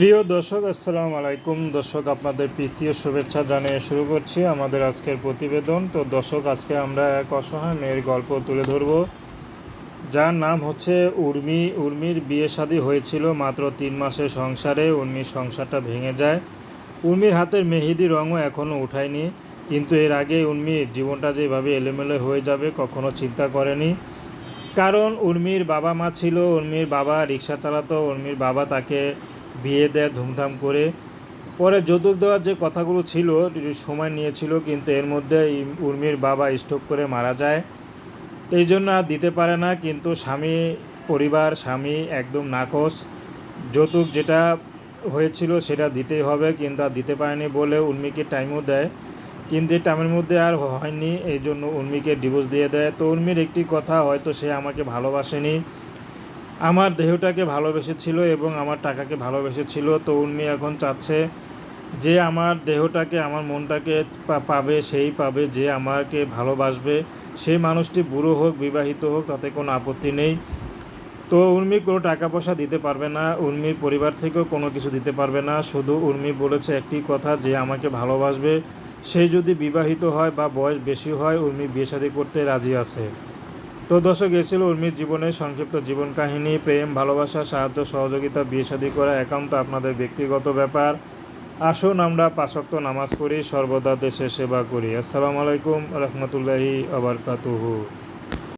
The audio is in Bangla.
প্রিয় দর্শক, আসসালামু আলাইকুম। দর্শক, আপনাদের প্রীতীয় শুভেচ্ছা জানিয়ে শুরু করছি আমাদের আজকের প্রতিবেদন। তো দর্শক, আজকে আমরা এক অসহায় মেয়ের গল্প তুলে ধরব। যার নাম হচ্ছে উর্মি। উর্মির বিয়ে শাদী হয়েছিল মাত্র তিন মাসের সংসারে। উর্মির সংসারটা ভেঙে যায়। উর্মির হাতের মেহেদি রঙও এখনও উঠায়নি। কিন্তু এর আগে উর্মির জীবনটা যেভাবে এলোমেলো হয়ে যাবে কখনো চিন্তা করেনি। কারণ উর্মির বাবা মা ছিল, উর্মির বাবা রিক্সা চালাতো, উর্মির বাবা তাকে বিয়ে দেয় ধুমধাম করে। পরে যৌতুক দেওয়ার যে কথাগুলো ছিল, সময় নিয়েছিল, কিন্তু এর মধ্যে উর্মির বাবা স্ট্রোক করে মারা যায়। এই জন্য আর দিতে পারে না, কিন্তু স্বামী, পরিবার, স্বামী একদম নাকস যৌতুক যেটা হয়েছিল সেটা দিতেই হবে, কিন্তু আর দিতে পারেনি বলে উর্মিকে টাইমও দেয়। কিন্তু টাইমের মধ্যে আর হয়নি, এই জন্য উর্মিকে ডিভোর্স দিয়ে দেয়। তো উর্মির একটি কথা, হয়তো সে আমাকে ভালোবাসেনি। আমার দেহটাকে ভালোবেসেছিল এবং আমার টাকাকে ভালোবেসেছিল তো উর্মি এখন চাচ্ছে যে আমার দেহটাকে, আমার মনটাকে পাবে, সেই পাবে যে আমাকে ভালোবাসবে। সেই মানুষটি বুড়ো হোক, বিবাহিত হোক, তাতে কোনো আপত্তি নেই। তো উর্মি কোনো টাকা পয়সা দিতে পারবে না, উর্মির পরিবার থেকেও কোনো কিছু দিতে পারবে না। শুধু উর্মি বলেছে একটি কথা যে আমাকে ভালোবাসবে। সে যদি বিবাহিত হয় বা বয়স বেশি হয়, উর্মি বিয়ে করতে রাজি আছে। তো দর্শক এসেছিল উর্মির জীবনের সংক্ষিপ্ত জীবন কাহিনী। প্রেম, ভালোবাসা, সাহায্য, সহযোগিতা, বিয়ে শাদী করা একান্ত আপনাদের ব্যক্তিগত ব্যাপার। আসুন আমরা পাশক্ত নামাজ পড়ি, সর্বদা দেশের সেবা করি। আসসালামু আলাইকুম, রহমতুল্লাহি, আবরকাতুহু।